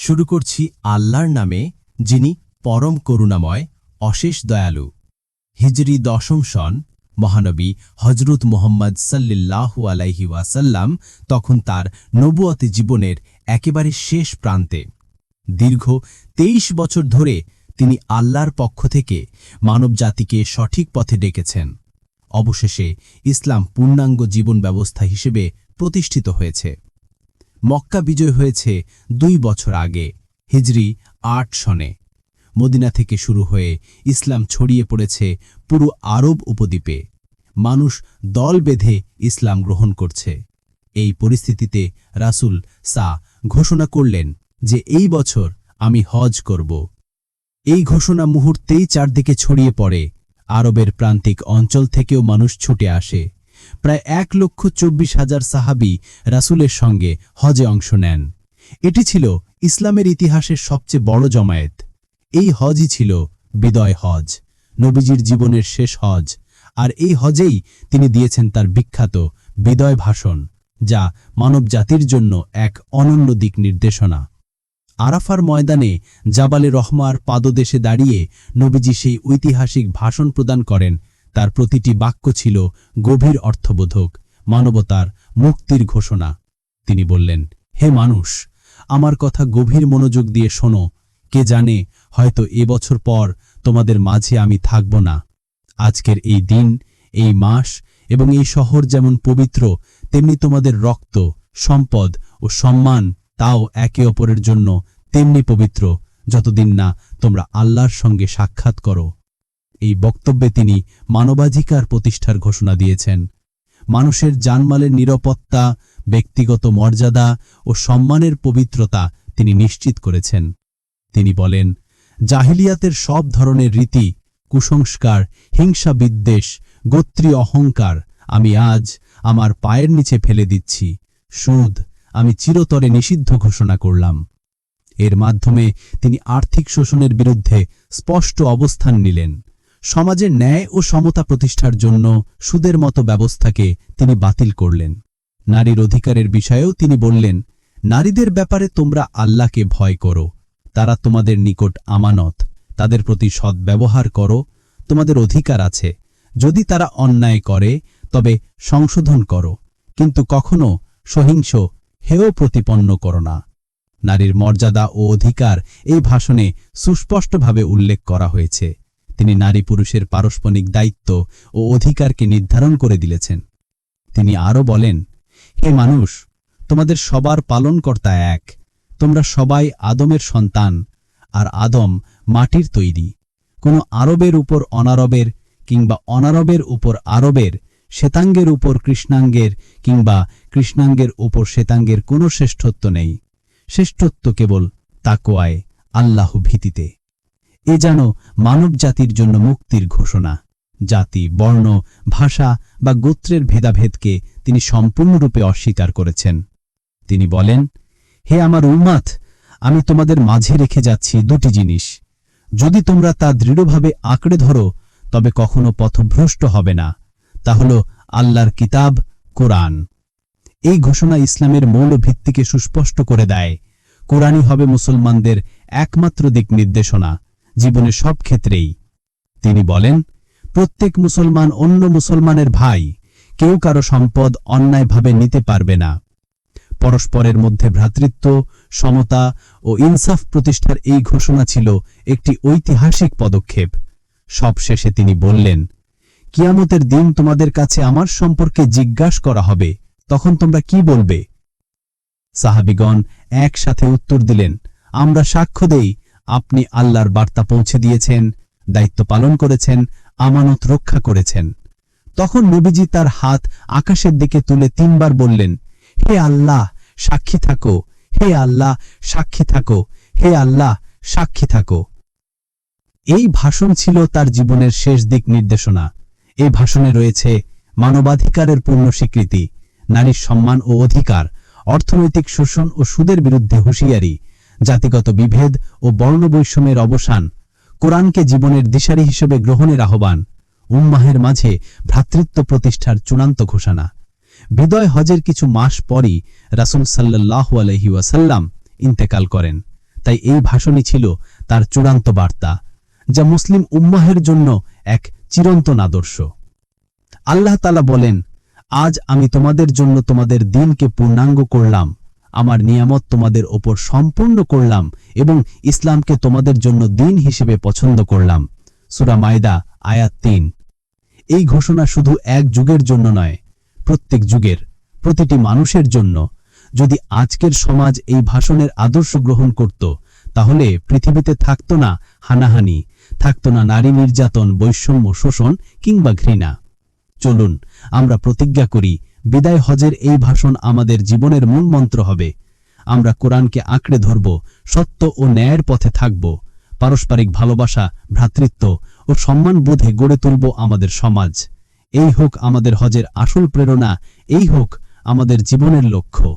শুরু করছি আল্লাহর নামে, যিনি পরম করুণাময়, অশেষ দয়ালু। হিজরি দশম সন, মহানবী হজরত মোহাম্মদ সাল্লিল্লাহু আলাইহি ওয়াসাল্লাম তখন তার নবুয়তে জীবনের একেবারে শেষ প্রান্তে। দীর্ঘ তেইশ বছর ধরে তিনি আল্লাহর পক্ষ থেকে মানবজাতিকে সঠিক পথে ডেকেছেন। অবশেষে ইসলাম পূর্ণাঙ্গ জীবন ব্যবস্থা হিসেবে প্রতিষ্ঠিত হয়েছে। মক্কা বিজয় হয়েছে দুই বছর আগে, হিজরি আট সনে। মদিনা থেকে শুরু হয়ে ইসলাম ছড়িয়ে পড়েছে পুরো আরব উপদ্বীপে। মানুষ দল বেঁধে ইসলাম গ্রহণ করছে। এই পরিস্থিতিতে রাসূল সা ঘোষণা করলেন যে এই বছর আমি হজ করব। এই ঘোষণা মুহূর্তেই চারদিকে ছড়িয়ে পড়ে। আরবের প্রান্তিক অঞ্চল থেকেও মানুষ ছুটে আসে। প্রায় এক লক্ষ চব্বিশ হাজার সাহাবি রাসূলের সঙ্গে হজে অংশ নেন। এটি ছিল ইসলামের ইতিহাসের সবচেয়ে বড় জমায়েত। এই হজই ছিল বিদয় হজ, নবীজির জীবনের শেষ হজ, আর এই হজেই তিনি দিয়েছেন তার বিখ্যাত বিদয় ভাষণ, যা মানবজাতির জন্য এক অনন্য দিক নির্দেশনা। আরাফার ময়দানে জাবালে রহমার পাদদেশে দাঁড়িয়ে নবীজি সেই ঐতিহাসিক ভাষণ প্রদান করেন তার প্রতিটি বাক্য ছিল গভীর অর্থবোধক, মানবতার মুক্তির ঘোষণা। তিনি বললেন, হে মানুষ, আমার কথা গভীর মনোযোগ দিয়ে শোনো। কে জানে, হয়তো এবছর পর তোমাদের মাঝে আমি থাকব না। আজকের এই দিন, এই মাস এবং এই শহর যেমন পবিত্র, তেমনি তোমাদের রক্ত, সম্পদ ও সম্মান তাও একে অপরের জন্য তেমনি পবিত্র। যতদিন না তোমরা আল্লাহর সঙ্গে সাক্ষাৎ করো। এই বক্তব্যে তিনি মানবাধিকার প্রতিষ্ঠার ঘোষণা দিয়েছেন। মানুষের জানমালের নিরাপত্তা, ব্যক্তিগত মর্যাদা ও সম্মানের পবিত্রতা তিনি নিশ্চিত করেছেন। তিনি বলেন, জাহিলিয়াতের সব ধরনের রীতি, কুসংস্কার, হিংসা বিদ্বেষ গোত্রীয় অহংকার আমি আজ আমার পায়ের নিচে ফেলে দিচ্ছি। সুদ আমি চিরতরে নিষিদ্ধ ঘোষণা করলাম। এর মাধ্যমে তিনি আর্থিক শোষণের বিরুদ্ধে স্পষ্ট অবস্থান নিলেন। সমাজের ন্যায় ও সমতা প্রতিষ্ঠার জন্য সুদের মতো ব্যবস্থাকে তিনি বাতিল করলেন। নারীর অধিকারের বিষয়েও তিনি বললেন, নারীদের ব্যাপারে তোমরা আল্লাহকে ভয় করো। তারা তোমাদের নিকট আমানত। তাদের প্রতি সদ্ব্যবহার করো। তোমাদের অধিকার আছে। যদি তারা অন্যায় করে, তবে সংশোধন করো। কিন্তু কখনো সহিংস হেও প্রতিপন্ন করো না। নারীর মর্যাদা ও অধিকার এই ভাষণে সুস্পষ্টভাবে উল্লেখ করা হয়েছে। তিনি নারী পুরুষের পারস্পরিক দায়িত্ব ও অধিকারকে নির্ধারণ করে দিলেছেন। তিনি আরও বলেন, হে মানুষ, তোমাদের সবার পালনকর্তা এক। তোমরা সবাই আদমের সন্তান, আর আদম মাটির তৈরি। কোনো আরবের উপর অনারবের কিংবা অনারবের উপর আরবের, শ্বেতাঙ্গের উপর কৃষ্ণাঙ্গের কিংবা কৃষ্ণাঙ্গের উপর শ্বেতাঙ্গের কোনো শ্রেষ্ঠত্ব নেই। শ্রেষ্ঠত্ব কেবল তাকোয়ায় আল্লাহ ভীতিতে। এ যেন মানবজাতির জন্য মুক্তির ঘোষণা। জাতি, বর্ণ, ভাষা বা গোত্রের ভেদাভেদকে তিনি সম্পূর্ণরূপে অস্বীকার করেছেন। তিনি বলেন, হে আমার উম্মাত, আমি তোমাদের মাঝে রেখে যাচ্ছি দুটি জিনিস। যদি তোমরা তা দৃঢ়ভাবে আঁকড়ে ধরো, তবে কখনো পথভ্রষ্ট হবে না। তা হল আল্লাহর কিতাব, কোরআন। এই ঘোষণা ইসলামের মৌল ভিত্তিকে সুস্পষ্ট করে দেয়। কোরআনই হবে মুসলমানদের একমাত্র দিক নির্দেশনা জীবনের সব ক্ষেত্রেই। তিনি বলেন, প্রত্যেক মুসলমান অন্য মুসলমানের ভাই, কেউ কারও সম্পদ অন্যায়ভাবে নিতে পারবে না। পরস্পরের মধ্যে ভ্রাতৃত্ব, সমতা ও ইনসাফ প্রতিষ্ঠার এই ঘোষণা ছিল একটি ঐতিহাসিক পদক্ষেপ। সবশেষে তিনি বললেন, কিয়ামতের দিন তোমাদের কাছে আমার সম্পর্কে জিজ্ঞাস করা হবে, তখন তোমরা কি বলবে? সাহাবিগণ একসাথে উত্তর দিলেন, আমরা সাক্ষ্য দেই আপনি আল্লাহর বার্তা পৌঁছে দিয়েছেন, দায়িত্ব পালন করেছেন, আমানত রক্ষা করেছেন। তখন নবীজি তার হাত আকাশের দিকে তুলে তিনবার বললেন, হে আল্লাহ, সাক্ষী থাকো, হে আল্লাহ, সাক্ষী থাকো, হে আল্লাহ, সাক্ষী থাকো। এই ভাষণ ছিল তার জীবনের শেষ দিক নির্দেশনা। এই ভাষণে রয়েছে মানবাধিকারের পূর্ণ স্বীকৃতি, নারীর সম্মান ও অধিকার, অর্থনৈতিক শোষণ ও সুদের বিরুদ্ধে হুঁশিয়ারি জাতিগত বিভেদ ও বর্ণবৈষম্যের অবসান কোরআনকে জীবনের দিশারি হিসেবে গ্রহণের আহ্বান উম্মাহের মাঝে ভ্রাতৃত্ব প্রতিষ্ঠার চূড়ান্ত ঘোষণা। বিদয় হজের কিছু মাস পরই রাসুল সাল্লাহ আলহি ওয়াসাল্লাম ইন্তেকাল করেন। তাই এই ভাষণই ছিল তার চূড়ান্ত বার্তা, যা মুসলিম উম্মাহের জন্য এক চিরন্তন আদর্শ। আল্লাহ তালা বলেন, আজ আমি তোমাদের জন্য তোমাদের দিনকে পূর্ণাঙ্গ করলাম। আমার নিয়ামত তোমাদের ওপর সম্পূর্ণ করলাম এবং ইসলামকে তোমাদের জন্য দিন হিসেবে পছন্দ করলাম। সুরা মায়দা, আয়াত তিন। এই ঘোষণা শুধু এক যুগের জন্য নয়, প্রত্যেক যুগের, প্রতিটি মানুষের জন্য। যদি আজকের সমাজ এই ভাষণের আদর্শ গ্রহণ করত, তাহলে পৃথিবীতে থাকত না হানাহানি, থাকত না নারী নির্যাতন, বৈষম্য, শোষণ কিংবা ঘৃণা। চলুন, আমরা প্রতিজ্ঞা করি বিদায় হজের এই ভাষণ আমাদের জীবনের মূল মন্ত্র হবে। আমরা কোরআনকে আঁকড়ে ধরব, সত্য ও ন্যায়ের পথে থাকব। পারস্পরিক ভালোবাসা, ভ্রাতৃত্ব ও সম্মান বোধে গড়ে তুলব আমাদের সমাজ। এই হোক আমাদের হজের আসল প্রেরণা, এই হোক আমাদের জীবনের লক্ষ্য।